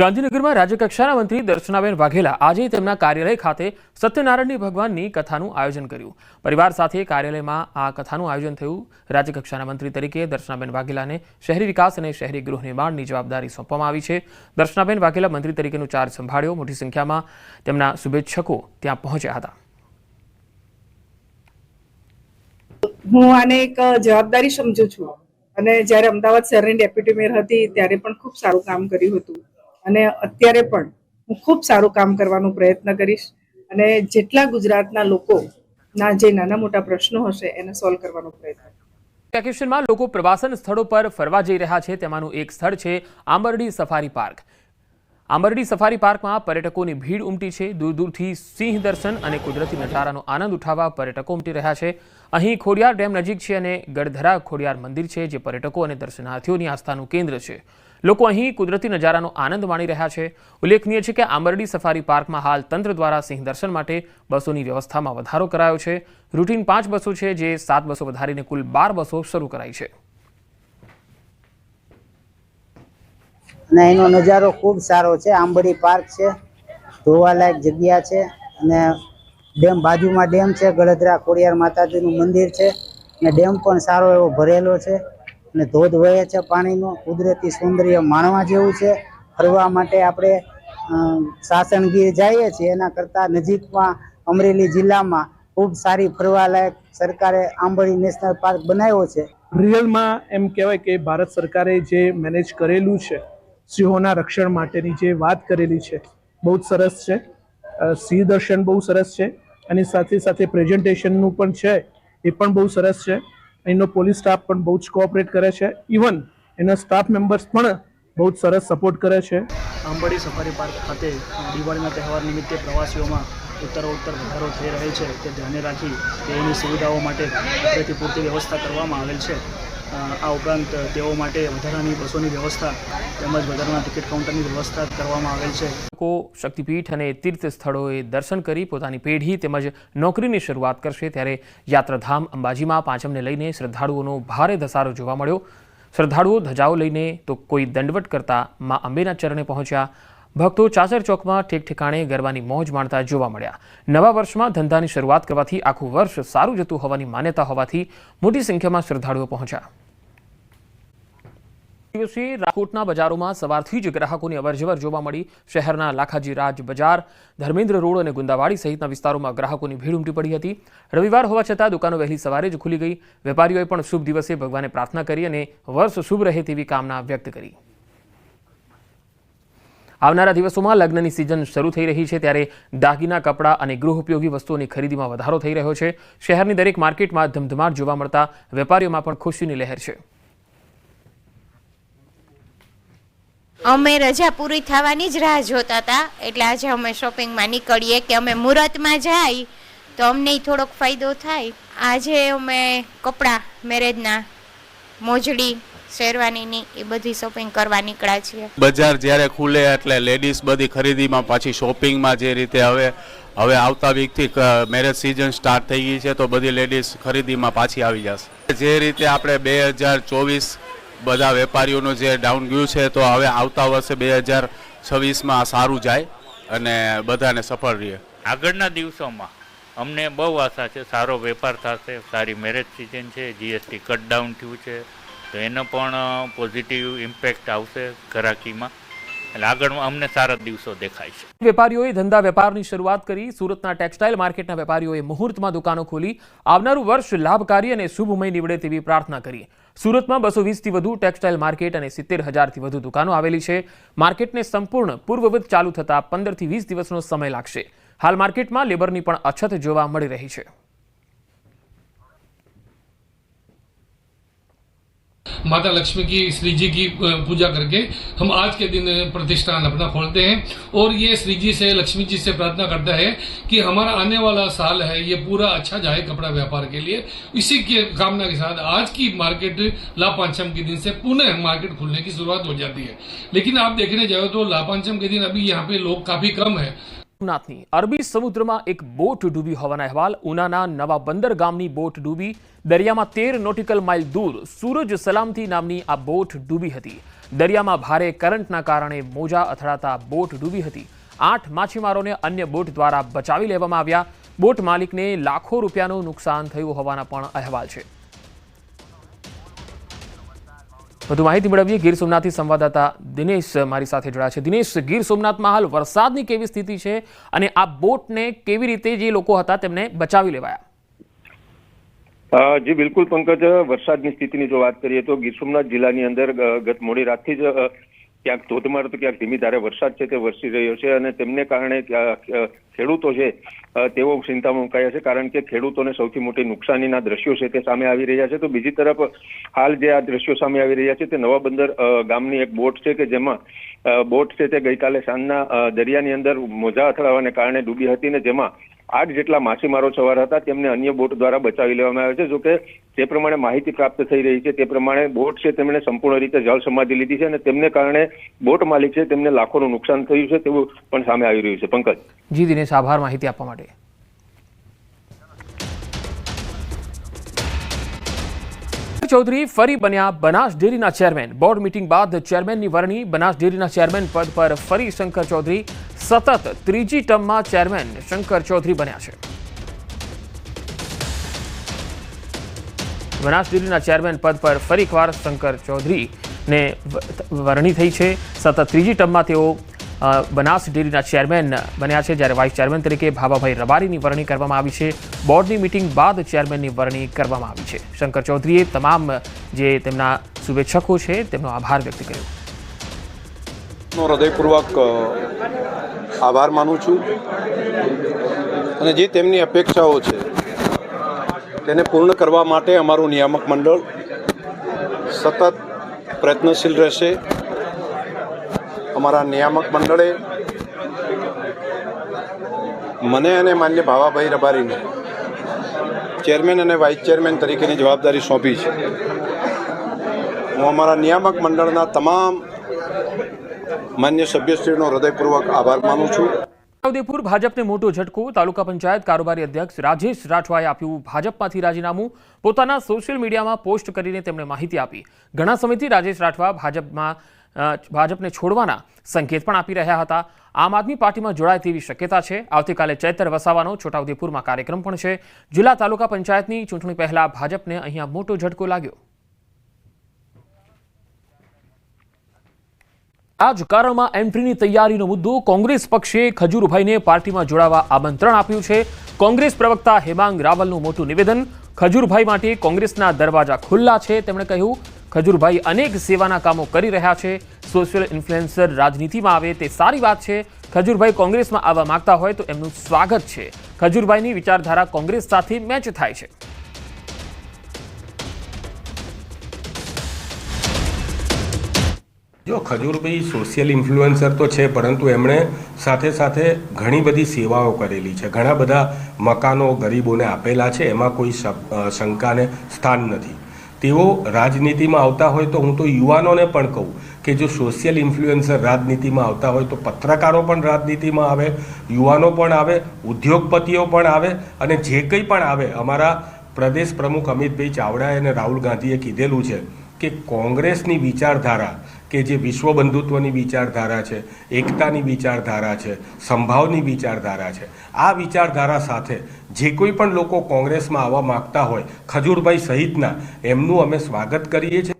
ગાંધીનગરમાં રાજ્યકક્ષાના મંત્રી દર્શનાબેન વાઘેલા આજે તેમના કાર્યાલય ખાતે સત્યનારાયણની ભગવાનની કથાનું આયોજન કર્યું. પરિવાર સાથે કાર્યાલયમાં આ કથાનું આયોજન થયું. રાજ્યકક્ષાના મંત્રી તરીકે દર્શનાબેન વાઘેલાને શહેરી વિકાસ અને શહેરી ગૃહ નિર્માણની જવાબદારી સોંપવામાં આવી છે. દર્શનાબેન વાઘેલા મંત્રી તરીકેનો ચાર્જ સંભાળ્યો. મોટી સંખ્યામાં તેમના શુભેચ્છકો ત્યાં પહોંચ્યા હતા. હું આને એક જવાબદારી સમજુ છું. અને જ્યારે અમદાવાદ શહેરની ડેપ્યુટી મેયર હતી, ત્યારે પણ ખૂબ સારું કામ કર્યું હતું. અને અત્યારે પણ હું ખૂબ સારું કામ કરવાનો પ્રયત્ન કરીશ અને જેટલા ગુજરાતના લોકોના જે નાના મોટા પ્રશ્નો હશે એને સોલ્વ કરવાનો પ્રયત્ન વેકેશનમાં લોકો પ્રવાસન સ્થળો પર ફરવા જઈ રહ્યા છે. તેમાંનું એક સ્થળ છે Ambardi safari park. Ambardi safari પાર્કમાં પર્યટકોની ભીડ ઉમટી છે. દૂર દૂરથી સિંહ દર્શન અને કુદરતી નજારાનો આનંદ ઉઠાવવા પર્યટકો ઉમટી રહ્યા છે. અહીં ખોડિયાર ડેમ નજીક છે અને ગઢધરા ખોડિયાર મંદિર છે, જે પર્યટકો અને દર્શનાર્થીઓની આસ્થાનું કેન્દ્ર છે. લોકો અહીં કુદરતી નજારાનો આનંદ માણી રહ્યા છે. ઉલ્લેખનીય છે કે આંબરડી સફારી પાર્કમાં હાલ તંત્ર દ્વારા સિંહ દર્શન માટે બસોની વ્યવસ્થામાં વધારો કરાયો છે. રૂટીન પાંચ બસો છે, જે સાત બસો વધારીને કુલ બાર બસો શરૂ કરાઈ છે. અને એનો નજારો ખૂબ સારો છે. આંબડી પાર્ક છે જોવાલાયક જગ્યા છે અને ડેમ બાજુમાં ડેમ છે ગળદરા ખોડિયાર માતાજીનું મંદિર છે અને ડેમ પણ સારો એવો ભરેલો છે. અને ધોધ વહે છે પાણીનો. કુદરતી સૌંદર્ય માણવા જેવું છે. ફરવા માટે આપણે અ, સાસણગીર જઈએ છીએ. એના કરતાં નજીકમાં અમરેલી જિલ્લામાં ખૂબ સારી ફરવાલાયક સરકારે આંબળી નેશનલ પાર્ક બનાવ્યો છે. રિયલમાં એમ કહેવાય કે ભારત સરકારે જે મેનેજ કરેલું છે સિંહોના રક્ષણ માટેની જે વાત કરેલી છે બહુ જ સરસ છે. સિંહ દર્શન બહુ સરસ છે. અને સાથે સાથે પ્રેઝન્ટેશનનું પણ છે એ પણ બહુ સરસ છે. એનો પોલીસ સ્ટાફ પણ બહુ જ કોઓપરેટ કરે છે. ઇવન એના સ્ટાફ મેમ્બર્સ પણ બહુ જ સરસ સપોર્ટ કરે છે. આંબડી સફારી પાર્ક ખાતે દિવાળીના તહેવાર નિમિત્તે પ્રવાસીઓમાં ઉત્તરોત્તર વધારો થઈ રહેલ છે. તે ધ્યાને રાખી તેની સુવિધાઓ માટે પૂરતી વ્યવસ્થા કરવામાં આવેલ છે. આ ઉપરાંત તેઓ માટે વધારાની બસોની વ્યવસ્થા તેમજ વધારાના ટિકિટ કાઉન્ટરની વ્યવસ્થા કરવામાં આવેલ છે. લોકો શક્તિપીઠ અને તીર્થ સ્થળોએ દર્શન કરી પોતાની પેઢી તેમજ નોકરીની શરૂઆત કરશે ત્યારે યાત્રાધામ અંબાજીમાં પાંચમને લઈને શ્રદ્ધાળુઓનો ભારે ધસારો જોવા મળ્યો. શ્રદ્ધાળુઓ ધજાઓ લઈને તો કોઈ દંડવટ કરતા મા અંબેના ચરણે પહોંચ્યા. ભક્તો ચાચર ચોકમાં ઠેક ઠેકાણે ગરબાની મોજ માણતા જોવા મળ્યા. નવા વર્ષમાં ધંધાની શરૂઆત કરવાથી આખું વર્ષ સારું જતું હોવાની માન્યતા હોવાથી મોટી સંખ્યામાં શ્રદ્ધાળુઓ પહોંચ્યા. દિવસે રાજકોટના બજારોમાં સવારથી જ ગ્રાહકોની અવરજવર જોવા મળી. શહેરના લાખાજી રાજ બજાર, ધર્મેન્દ્ર રોડ અને ગુંદાવાડી સહિતના વિસ્તારોમાં ગ્રાહકોની ભીડ ઉમટી પડી હતી. રવિવાર હોવા છતાં દુકાનો વહેલી સવારે જ ખુલી ગઈ. વેપારીઓએ પણ શુભ દિવસે ભગવાને પ્રાર્થના કરી અને વર્ષ શુભ રહે તેવી કામના વ્યક્ત કરી. આવનારા દિવસોમાં લગ્નની સિઝન શરૂ થઈ રહી છે ત્યારે દાગીના, કપડાં અને ગૃહ ઉપયોગી વસ્તુઓની ખરીદીમાં વધારો થઈ રહ્યો છે. શહેરની દરેક માર્કેટમાં ધમધમાટ જોવા મળતા વેપારીઓમાં પણ ખુશીની લહેર છે. અમે રજા પૂરી થવાની જ રાહ જોતા હતા. એટલે આજે અમે શોપિંગમાં નીકળીએ કે અમે મુહૂર્તમાં જાય તો અમને થોડોક ફાયદો થાય. આજે અમે કપડાં, મેરેજના, મોજડી શેરવાનીની એ બધી શોપિંગ કરવા નીકળ્યા છીએ. બજાર જ્યારે ખુલે એટલે લેડીઝ બધી ખરીદીમાં પાછી શોપિંગમાં જે રીતે હવે હવે આવતા વીકથી મેરેજ સિઝન સ્ટાર્ટ થઈ ગઈ છે તો બધી લેડીઝ ખરીદીમાં પાછી આવી જશે. જે રીતે આપણે બે હજાર ચોવીસ બધા વેપારીઓનું જે ડાઉન ગયું છે તો હવે આવતા વર્ષે બે હજાર છવ્વીસમાં સારું જાય અને બધાને સફળ રહે. આગળના દિવસોમાં અમને બહુ આશા છે સારો વેપાર થશે સારી મેરેજ સિઝન છે જીએસટી કટ ડાઉન થયું છે તો એનો પણ પોઝિટિવ ઇમ્પેક્ટ આવશે ઘરાકીમાં. એટલે અમને સારા દિવસો દેખાય છે. વેપારીઓએ ધંધા વેપારની શરૂઆત કરી, સુરતના ટેક્સટાઇલ માર્કેટના વેપારીઓએ મુહૂર્તમાં દુકાનો ખોલી, આવનારું વર્ષ લાભકારી અને શુભમય નીવડે તેવી પ્રાર્થના કરી. સુરતમાં બસો વીસથી વધુ ટેક્સટાઇલ માર્કેટ અને સિત્તેર હજારથી વધુ દુકાનો આવેલી છે. માર્કેટને સંપૂર્ણ પૂર્વવત ચાલુ થતાં પંદરથી વીસ દિવસનો સમય લાગશે. હાલ માર્કેટમાં લેબરની પણ અછત જોવા મળી રહી છે. माता लक्ष्मी की, श्री जी की पूजा करके हम आज के दिन प्रतिष्ठान अपना खोलते हैं। और ये श्री जी से, लक्ष्मी जी से प्रार्थना करता है कि हमारा आने वाला साल है, ये पूरा अच्छा जाए कपड़ा व्यापार के लिए। इसी के कामना के साथ आज की मार्केट लापांचम के दिन से पुनः मार्केट खुलने की शुरुआत हो जाती है। लेकिन आप देखने जाओ तो लापांचम के दिन अभी यहाँ पे लोग काफ़ी कम है। સોમનાથની. અરબી સમુદ્રમાં એક બોટ ડૂબી હોવાના અહેવાલ. ઉનાના નવા બંદર ગામની બોટ ડૂબી. દરિયામાં તેર નોટિકલ માઇલ દૂર સૂરજ સલામતી નામની આ બોટ ડૂબી હતી. દરિયામાં ભારે કરંટના કારણે મોજા અથડાતા બોટ ડૂબી હતી. આઠ માછીમારોને અન્ય બોટ દ્વારા બચાવી લેવામાં આવ્યા. બોટ માલિકને લાખો રૂપિયાનું નુકસાન થયું હોવાના પણ અહેવાલ છે. વધુ માહિતી મેળવીએ. ગીર સોમનાથથી સંવાદદાતા દિનેશ મારી સાથે જોડાયા છે. દિનેશ, ગીર સોમનાથમાં હાલ વરસાદની કેવી સ્થિતિ છે અને આ બોટને કેવી રીતે જે લોકો હતા તેમને બચાવી લેવાયા? જી, બિલકુલ પંકજ. વરસાદની સ્થિતિની જો વાત કરીએ તો ગીર સોમનાથ જિલ્લાની અંદર ગત મોડી રાતથી જ ક્યાંક ધોધમાર તો ક્યાંક ધીમી ધારે વરસાદ છે તે વરસી રહ્યો છે અને તેમને કારણે ખેડૂતો છે તેઓ ચિંતામાં મુકાયા છે કારણ કે ખેડૂતોને સૌથી મોટી નુકસાનીના દ્રશ્યો છે તે સામે આવી રહ્યા છે. તો બીજી તરફ, હાલ જે આ દ્રશ્યો સામે આવી રહ્યા છે તે નવા બંદર ગામની એક બોટ છે કે જેમાં બોટ છે તે ગઈકાલે સાંજના દરિયાની અંદર મોજા અથડાવાને કારણે ડૂબી હતી ને જેમાં આઠ જેટલા માછીમારો સવાર હતા, તેમને અન્ય બોટ દ્વારા બચાવી લેવામાં આવ્યા છે. જોકે જે પ્રમાણે માહિતી પ્રાપ્ત થઈ રહી છે, તે પ્રમાણે બોટ છે, તેમણે સંપૂર્ણ રીતે જળ સમાધિ લીધી છે અને તેમને કારણે બોટ માલિક છે, તેમને લાખોનું નુકસાન થયું છે, તેવું પણ સામે આવી રહ્યું છે. પંકજ. જી, દિનેશ, આભાર માહિતી આપવા માટે. ચૌધરી ફરી બન્યા બનાસ ડેરીના ચેરમેન. બોર્ડ મીટિંગ બાદ ચેરમેનની વરણી, બનાસ ડેરીના ચેરમેન પદ પર ફરી શંકર ચૌધરી સતત ત્રીજી ટર્મમાં ચેરમેન શંકર ચૌધરી બન્યા છે. બનાસ ડેરીના ચેરમેન પદ પર ફરી એકવાર શંકર ચૌધરીને વરણી થઈ છે. સતત ત્રીજી ટર્મમાં તેઓ બનાસ ડેરીના ચેરમેન બન્યા છે, જ્યારે વાઇસ ચેરમેન તરીકે ભાભાભાઈ રબારીની વરણી કરવામાં આવી છે. બોર્ડની મિટિંગ બાદ ચેરમેનની વરણી કરવામાં આવી છે. શંકર ચૌધરીએ તમામ જે તેમના શુભેચ્છકો છે, તેમનો આભાર વ્યક્ત કર્યો. નો હૃદયપૂર્વક આભાર માનું છું અને જે તેમની અપેક્ષાઓ છે તેને પૂર્ણ કરવા માટે અમારું નિયામક મંડળ સતત પ્રયત્નશીલ રહેશે. અમારા નિયામક મંડળે મને અને માન્ય ભાવાભાઈ રબારીને ચેરમેન અને વાઇસ ચેરમેન તરીકેની જવાબદારી સોંપી છે. હું અમારા નિયામક મંડળના તમામ માન્ય સભ્યશ્રીનો હૃદયપૂર્વક આભાર માનું છું. છોટાઉદેપુર ભાજપને મોટો ઝટકો તાલુકા પંચાયત કારોબારી અધ્યક્ષ રાજેશ રાઠવાએ આપ્યું ભાજપમાંથી રાજીનામું. પોતાના સોશિયલ મીડિયામાં પોસ્ટ કરીને તેમણે માહિતી આપી. ઘણા સમયથી રાજેશ રાઠવા ભાજપમાં ભાજપને છોડવાના સંકેત પણ આપી રહ્યા હતા. આમ આદમી પાર્ટીમાં જોડાય તેવી શક્યતા છે. આવતીકાલે ચૈતર વસાવાનો છોટાઉદેપુરમાં કાર્યક્રમ પણ છે. જિલ્લા તાલુકા પંચાયતની ચૂંટણી પહેલા ભાજપને અહીંયા મોટો ઝટકો લાગ્યો. આ જ કારણમાં એન્ટ્રીની તૈયારીનો મુદ્દો કોંગ્રેસ પક્ષે ખજૂરભાઈને પાર્ટીમાં જોડાવા આમંત્રણ આપ્યું છે. કોંગ્રેસ પ્રવક્તા હેમાંગ રાવલનું મોટું નિવેદન, ખજૂરભાઈ માટે કોંગ્રેસના દરવાજા ખુલ્લા છે, તેમણે કહ્યું, ખજૂરભાઈ અનેક સેવાના કામો કરી રહ્યા છે. સોશિયલ ઇન્ફ્લુએન્સર રાજનીતિમાં આવે તે સારી વાત છે. ખજૂરભાઈ કોંગ્રેસમાં આવવા માંગતા હોય તો એમનું સ્વાગત છે. ખજૂરભાઈની વિચારધારા કોંગ્રેસ સાથે મેચ થાય છે. જો ખજૂરભાઈ સોશિયલ ઇન્ફ્લુએન્સર તો છે, પરંતુ એમણે સાથે સાથે ઘણી બધી સેવાઓ કરેલી છે. ઘણા બધા મકાનો ગરીબોને આપેલા છે, એમાં કોઈ શંકાને સ્થાન નથી. તેઓ રાજનીતિમાં આવતા હોય તો હું તો યુવાનોને પણ કહું કે જો સોશિયલ ઇન્ફ્લુએન્સર રાજનીતિમાં આવતા હોય તો પત્રકારો પણ રાજનીતિમાં આવે, યુવાનો પણ આવે, ઉદ્યોગપતિઓ પણ આવે અને જે કંઈ પણ આવે. અમારા પ્રદેશ પ્રમુખ અમિતભાઈ ચાવડાએ અને રાહુલ ગાંધીએ કીધેલું છે કે કોંગ્રેસની વિચારધારા કે જે વિશ્વ બંધુત્વની વિચારધારા છે, એકતાની વિચારધારા છે, સંભાવની વિચારધારા છે, આ વિચારધારા સાથે જે કોઈ પણ લોકો કોંગ્રેસમાં આવવા માંગતા હોય, ખજૂરભાઈ સહિતના, એમનું અમે સ્વાગત કરીએ છીએ.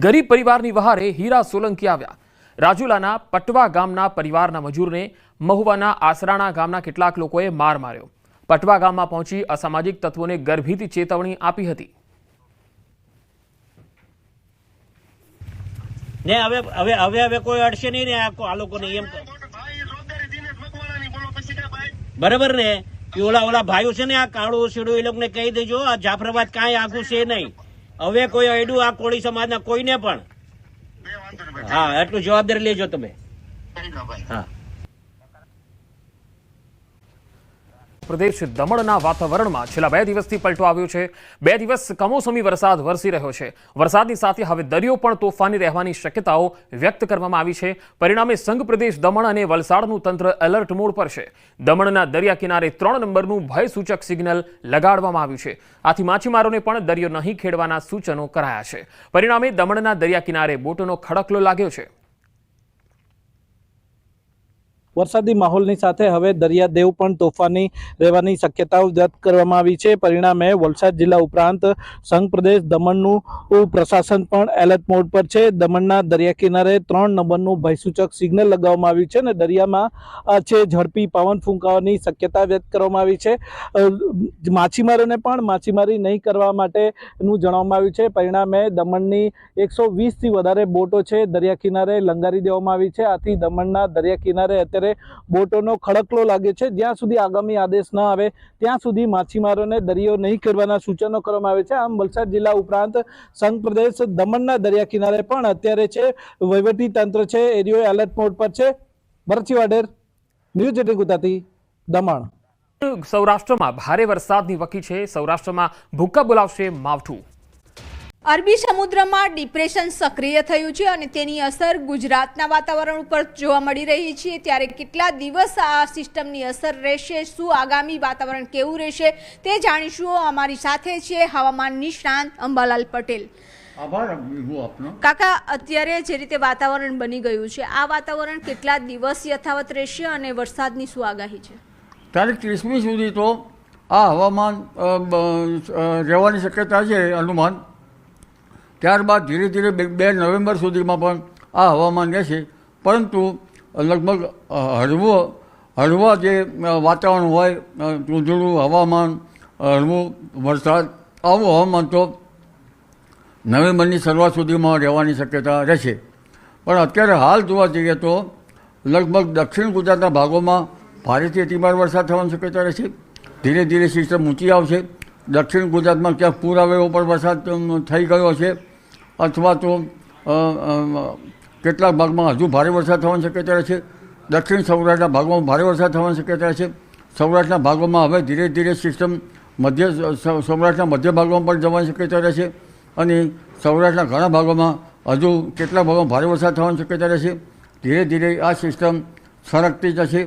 ગરીબ પરિવારની વહારે હીરા સોલંકી આવ્યા. રાજુલાના પટવા ગામના પરિવારના મજૂરને મહુવાના આસરાણા ગામના કેટલાક લોકોએ માર માર્યો. પટવા ગામમાં પહોંચી અસામાજિક તત્વોને ગર્ભિત ચેતવણી આપી હતી. ને હવે હવે હવે હવે કોઈ અડશે નહીં ને આ લોકો લોકોને એમ બરાબર ને? કે ઓલા ઓલા ભાઈઓ છે ને આ કાળું સીડું એ લોકોને કહી દેજો આ જાફરાબાદ કાંઈ આખું છે નહીં. હવે કોઈ અડ્યું આ કોળી સમાજના કોઈને પણ? હા એટલું જવાબદારી લેજો તમે. હા. પ્રદેશ દમણના વાતાવરણમાં છેલ્લા બે દિવસથી પલટો આવ્યો છે. બે દિવસ કમોસમી વરસાદ વરસી રહ્યો છે. વરસાદની સાથે હવે દરિયો પણ તોફાની રહેવાની શક્યતાઓ વ્યક્ત કરવામાં આવી છે. પરિણામે સંઘ પ્રદેશ દમણ અને વલસાડનું તંત્ર એલર્ટ મોડ પર છે. દમણના દરિયા કિનારે ત્રણ નંબરનું ભયસૂચક સિગ્નલ લગાડવામાં આવ્યું છે. આથી માછીમારોને પણ દરિયો નહીં ખેડવાના સૂચનો કરાયા છે. પરિણામે દમણના દરિયા કિનારે બોટોનો ખડકલો લાગ્યો છે. વરસાદી માહોલની સાથે હવે દરિયાદેવ પણ તોફાની રહેવાની શક્યતાઓ વ્યક્ત કરવામાં આવી છે. પરિણામે વલસાડ જિલ્લા ઉપરાંત સંઘ પ્રદેશ દમણનું પ્રશાસન પણ એલર્ટ મોડ પર છે. દમણના દરિયા કિનારે ત્રણ નંબરનું ભયસૂચક સિગ્નલ લગાવવામાં આવ્યું છે અને દરિયામાં છે ઝડપી પવન ફૂંકાવાની શક્યતા વ્યક્ત કરવામાં આવી છે. માછીમારોને પણ માછીમારી નહીં કરવા માટેનું જણાવવામાં આવ્યું છે. પરિણામે દમણની એકસો વીસથી વધારે બોટો છે દરિયા કિનારે લંગારી દેવામાં આવી છે. આથી દમણના દરિયા કિનારે અત્યારે બોટોનો ખડકલો લાગે છે. જ્યાં સુધી આગામી આદેશ ન આવે, ત્યાં સુધી માછીમારોને દરિયો નહીં કરવાના સૂચનો કરવામાં આવે છે. આમ વલસાડ જિલ્લા ઉપરાંત સંઘ પ્રદેશ દમણના દરિયા કિનારે પણ અત્યારે છે, વહીવટી તંત્ર છે એરિયો એલર્ટ મોડ પર છે. Bharatsinh Vader news eighteen Gujarati, Daman. સૌરાષ્ટ્રમાં ભારે વરસાદની વકી છે. સૌરાષ્ટ્રમાં ભૂક્કા બોલાવશે માવઠું. અરબી સમુદ્રમાં ડિપ્રેશન સક્રિય થયું છે અને તેની અસર ગુજરાતના વાતાવરણ ઉપર જોવા મળી રહી છે. ત્યારે કેટલા દિવસ આ સિસ્ટમની અસર રહેશે? શું આગામી વાતાવરણ કેવું રહેશે? તે જાણીશું અમારી સાથે છે હવામાન નિષ્ણાંત અંબાલાલ પટેલ. કાકા અત્યારે જે રીતે વાતાવરણ બની ગયું છે આ વાતાવરણ કેટલા દિવસ યથાવત રહેશે અને વરસાદની શું આગાહી છે? તારીખ ત્રીસમી સુધી તો આ હવામાન રહેવાની શક્યતા છે અનુમાન. ત્યારબાદ ધીરે ધીરે બે નવેમ્બર સુધીમાં પણ આ હવામાન રહેશે. પરંતુ લગભગ હળવો, હળવા જે વાતાવરણ હોય ચૂંધળું હવામાન હળવું વરસાદ, આવું હવામાન તો નવેમ્બરની શરૂઆત સુધીમાં રહેવાની શક્યતા રહેશે. પણ અત્યારે હાલ જોવા જઈએ તો લગભગ દક્ષિણ ગુજરાતના ભાગોમાં ભારેથી અતિભાર વરસાદ થવાની શક્યતા રહેશે. ધીરે ધીરે સિસ્ટમ ઊંચી આવશે. દક્ષિણ ગુજરાતમાં ક્યાંક પૂર આવે એવો પણ વરસાદ થઈ ગયો છે અથવા તો કેટલાક ભાગમાં હજુ ભારે વરસાદ થવાની શક્યતા છે. દક્ષિણ સૌરાષ્ટ્રના ભાગોમાં ભારે વરસાદ થવાની શક્યતા છે. સૌરાષ્ટ્રના ભાગોમાં હવે ધીરે ધીરે સિસ્ટમ મધ્ય સૌરાષ્ટ્રના મધ્ય ભાગોમાં પણ જવાની શક્યતા રહેશે. અને સૌરાષ્ટ્રના ઘણા ભાગોમાં હજુ કેટલાક ભાગોમાં ભારે વરસાદ થવાની શક્યતા રહેશે. ધીરે ધીરે આ સિસ્ટમ સરકતી જશે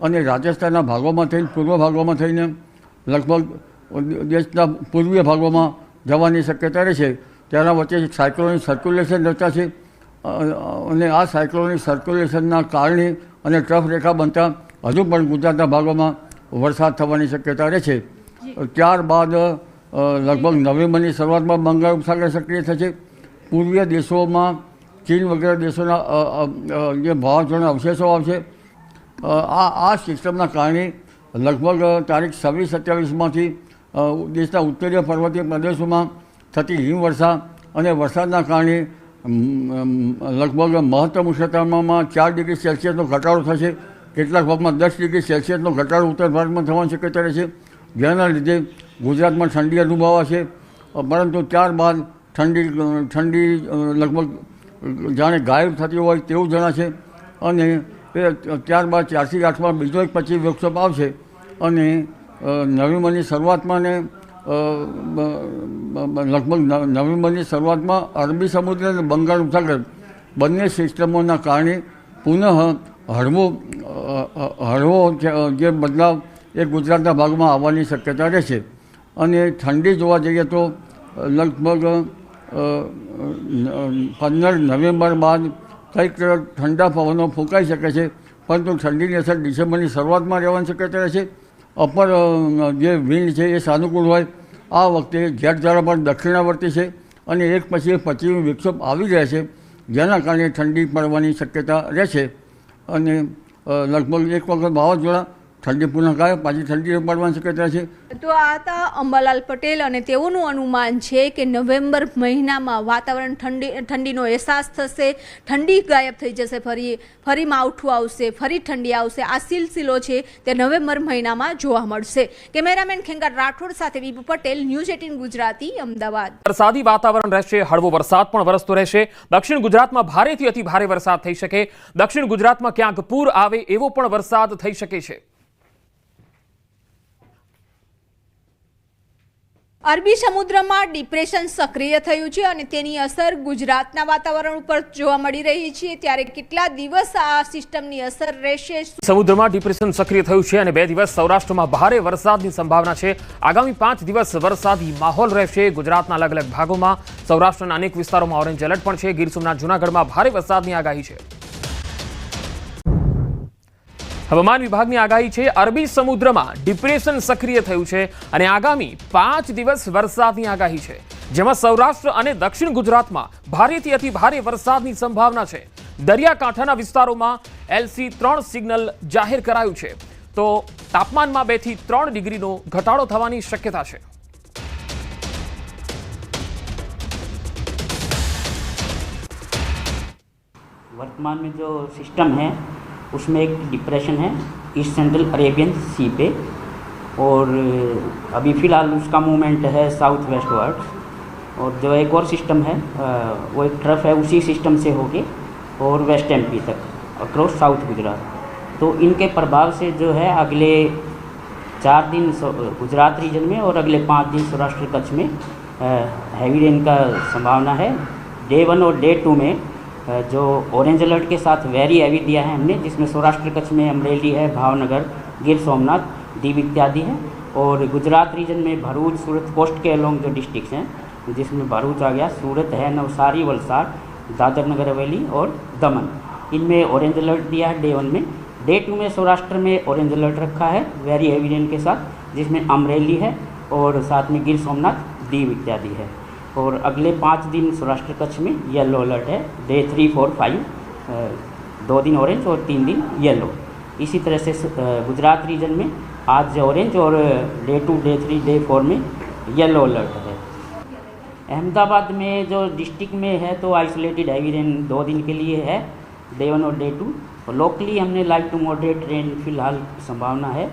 અને રાજસ્થાનના ભાગોમાં થઈને, પૂર્વ ભાગોમાં થઈને લગભગ દેશના પૂર્વીય ભાગોમાં જવાની શક્યતા રહેશે. તેના વચ્ચે સાયક્લોનિક સર્ક્યુલેશન રહેતા છે. અને આ સાયક્લોનિક સર્ક્યુલેશનના કારણે અને ટ્રફ રેખા બનતા હજુ પણ ગુજરાતના ભાગોમાં વરસાદ થવાની શક્યતા રહે છે. ત્યારબાદ લગભગ નવેમ્બરની શરૂઆતમાં બંગાળ ઉપસાગર સક્રિય થશે પૂર્વીય દેશોમાં ચીન વગેરે દેશોના જે વાવાઝોડાના અવશેષો આવશે. આ આ સિસ્ટમના કારણે લગભગ તારીખ છવ્વીસ સત્યાવીસમાંથી દેશના ઉત્તરીય પર્વતીય પ્રદેશોમાં થતી હિમવર્ષા અને વરસાદના કારણે લગભગ મહત્તમ ઉષ્ણતામાનમાં ચાર ડિગ્રી સેલ્સિયસનો ઘટાડો થશે. કેટલાક ભાગમાં દસ ડિગ્રી સેલ્સિયસનો ઘટાડો ઉત્તર ભારતમાં થવાની શક્યતા રહેશે જેના લીધે ગુજરાતમાં ઠંડી અનુભવાશે. પરંતુ ત્યારબાદ ઠંડી ઠંડી લગભગ જાણે ગાયબ થતી હોય તેવું જણાશે. અને, એ, ત્યારબાદ ચારથી આઠમાં બીજો એક પછી વર્કશોપ આવશે. અને નવેમ્બરની શરૂઆતમાં ને લગભગ નવેમ્બરની શરૂઆતમાં અરબી સમુદ્ર અને બંગાળ ઉપસાગર બંને સિસ્ટમોના કારણે પુનઃ હળવો હળવો જે બદલાવ એ ગુજરાતના ભાગમાં આવવાની શક્યતા રહેશે અને ઠંડી જોવા જઈએ તો લગભગ પંદર નવેમ્બર બાદ કંઈક ઠંડા પવનો ફૂંકાઈ શકે છે, પરંતુ ઠંડીની અસર ડિસેમ્બરની શરૂઆતમાં રહેવાની શક્યતા રહેશે અપર જે વિન્ડ છે એ સાનુકૂળ હોય, આ વખતે જેટ ધારા પણ દક્ષિણાવર્તી છે અને એક પછી એક પશ્ચિમ વિક્ષોભ આવી રહ્યા છે, જેના કારણે ઠંડી પડવાની શક્યતા રહેશે. અને લગભગ એક વખત વાવાઝોડા ઠંડી પુનઃ ગાય પાછી ઠંડી પડવાની શક્યતા છે. તો આ હતા અંબાલાલ પટેલ અને તેઓનું અનુમાન છે કે નવેમ્બર મહિનામાં વાતાવરણ ઠંડી ઠંડીનો અહેસાસ થશે ઠંડી ગાયબ થઈ જશે ફરી ફરી માવઠું આવશે ફરી ઠંડી આવશે. આ સિલસિલો છે તે નવેમ્બર મહિનામાં જોવા મળશે. કેમેરામેન ખેંગાર રાઠોડ સાથે વિભુ પટેલ ન્યૂઝ એટીન ગુજરાતી અમદાવાદ. વરસાદી વાતાવરણ રહેશે હળવો વરસાદ પણ વરસતો રહેશે. દક્ષિણ ગુજરાતમાં ભારેથી અતિ ભારે વરસાદ થઈ શકે. દક્ષિણ ગુજરાતમાં ક્યાંક પૂર આવે એવો પણ વરસાદ થઈ શકે છે. અરબી સમુદ્રમાં ડિપ્રેશન સક્રિય થયું છે અને તેની અસર ગુજરાતના વાતાવરણ ઉપર જોવા મળી રહી છે. ત્યારે કેટલા દિવસ આ સિસ્ટમની અસર રહેશે? સમુદ્રમાં ડિપ્રેશન સક્રિય થયું છે અને બે દિવસ સૌરાષ્ટ્રમાં ભારે વરસાદની સંભાવના છે. આગામી પાંચ દિવસ વરસાદી માહોલ રહેશે. ગુજરાતના અલગ અલગ ભાગોમાં સૌરાષ્ટ્રના અનેક વિસ્તારોમાં ઓરેન્જ એલર્ટ પણ છે. ગીર સોમનાથ જૂનાગઢમાં ભારે વરસાદની આગાહી છે. હવામાન વિભાગની આગાહી છે અરબી સમુદ્રમાં ડિપ્રેશન સક્રિય થયું છે અને આગામી પાંચ દિવસ વરસાદની આગાહી છે જેમાં સૌરાષ્ટ્ર અને દક્ષિણ ગુજરાતમાં ભારેથી અતિ ભારે વરસાદની સંભાવના છે દરિયાકાંઠાના વિસ્તારોમાં એલસી ત્રણ સિગ્નલ જાહેર કરાયું છે તો તાપમાનમાં બે થી ત્રણ ડિગ્રીનો ઘટાડો થવાની શક્યતા છે वर्तमान में जो सिस्टम है उसमें एक डिप्रेशन है ईस्ट सेंट्रल अरेबियन सी पे। और अभी फ़िलहाल उसका मूवमेंट है साउथ वेस्ट वर्ड और जो एक और सिस्टम है वो एक ट्रफ है उसी सिस्टम से होके और वेस्ट एमपी तक अक्रॉस साउथ गुजरात तो इनके प्रभाव से जो है अगले चार दिन गुजरात रीजन में और अगले पाँच दिन सौराष्ट्र कच्छ में हैवी रेन का संभावना है। डे वन और डे टू में जो ऑरेंज अलर्ट के साथ वेरी हैवी दिया है हमने, जिसमें सौराष्ट्र कच्छ में अमरेली है, भावनगर, गिर सोमनाथ, दीव इत्यादि है। और गुजरात रीजन में भरूच, सूरत कोस्ट के अलोंग जो डिस्ट्रिक्ट हैं, जिसमें भरूच आ गया, सूरत है, नवसारी, वलसाड, दादर नगर, हवेली और दमन। इनमें ऑरेंज अलर्ट दिया है डे वन में। डे टू में सौराष्ट्र में ऑरेंज अलर्ट रखा है वेरी हैवी रेन के साथ, जिसमें अमरेली है और साथ में गिर सोमनाथ, दीव इत्यादि है। और अगले पाँच दिन सौराष्ट्र कच्छ में येलो अलर्ट है। डे थ्री फोर फाइव दो दिन ऑरेंज और तीन दिन येलो इसी तरह से गुजरात रीजन में आज ऑरेंज और day two day three day four में येलो अलर्ट है। अहमदाबाद में जो डिस्ट्रिक्ट में है तो आइसोलेटेड हैवी रेन दो दिन के लिए है डे वन और डे टू लोकली हमने लाइट टू मॉडरेट रेन फ़िलहाल संभावना है।